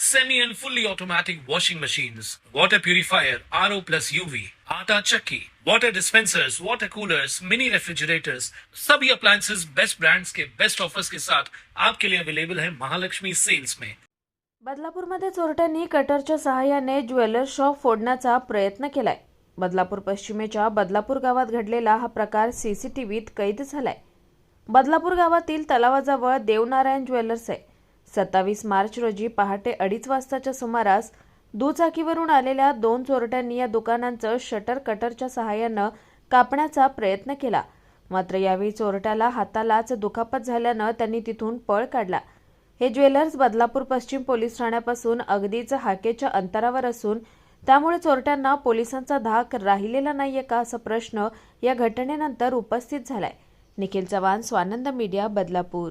semi and fully automatic washing machines, water purifier, RO plus UV, आटा चक्की, water dispensers, water coolers, mini refrigerators, सभी appliances best brands के best offers के साथ आपके लिए अवेलेबल है महालक्ष्मी सेल्स में। बदलापूरमध्ये चोरट्यांनी कटरच्या सहाय्याने ज्वेलर्स शॉप फोडण्याचा प्रयत्न केलाय. बदलापूर पश्चिमेच्या बदलापूर गावात घडलेला हा प्रकार सीसीटीव्हीत कैद झालाय. बदलापूर गावातील तलावाजवळ देवनारायण ज्वेलर्स आहे. सत्तावीस मार्च रोजी पहाटे अडीच वाजताच्या सुमारास दुचाकीवरून आलेल्या दोन चोरट्यांनी या दुकानांचं शटर कटरच्या सहाय्यानं कापण्याचा प्रयत्न केला. मात्र यावेळी चोरट्याला हातालाच दुखापत झाल्यानं त्यांनी तिथून पळ काढला. हे ज्वेलर्स बदलापूर पश्चिम पोलीस ठाण्यापासून अगदीच हाकेच्या अंतरावर असून त्यामुळे चोरट्यांना पोलिसांचा धाक राहिलेला नाहीये का असा प्रश्न या घटनेनंतर उपस्थित झालाय. Nikhil Chavan Swanand media Badlapur.